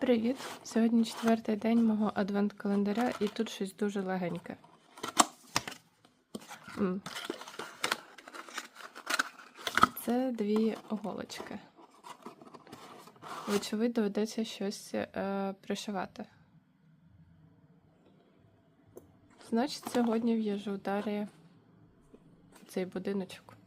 Привіт! Сьогодні четвертий день мого адвент-календаря, і тут щось дуже легеньке. Це дві оголочки. Вочевидь, доведеться щось е, пришивати. Значить, сьогодні в'їжджу далі в цей будиночок.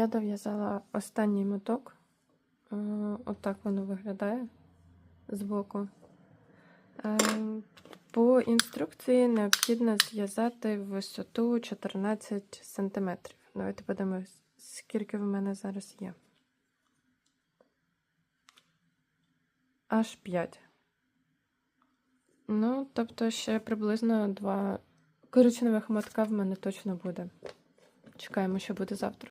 Я дов'язала останній моток. Е, Отак воно виглядає збоку. Е, По інструкції необхідно зв'язати висоту 14 см. Давайте подивимось, скільки в мене зараз є. Аж 5. Ну, тобто ще приблизно два коричневих мотка в мене точно буде. Чекаємо, що буде завтра.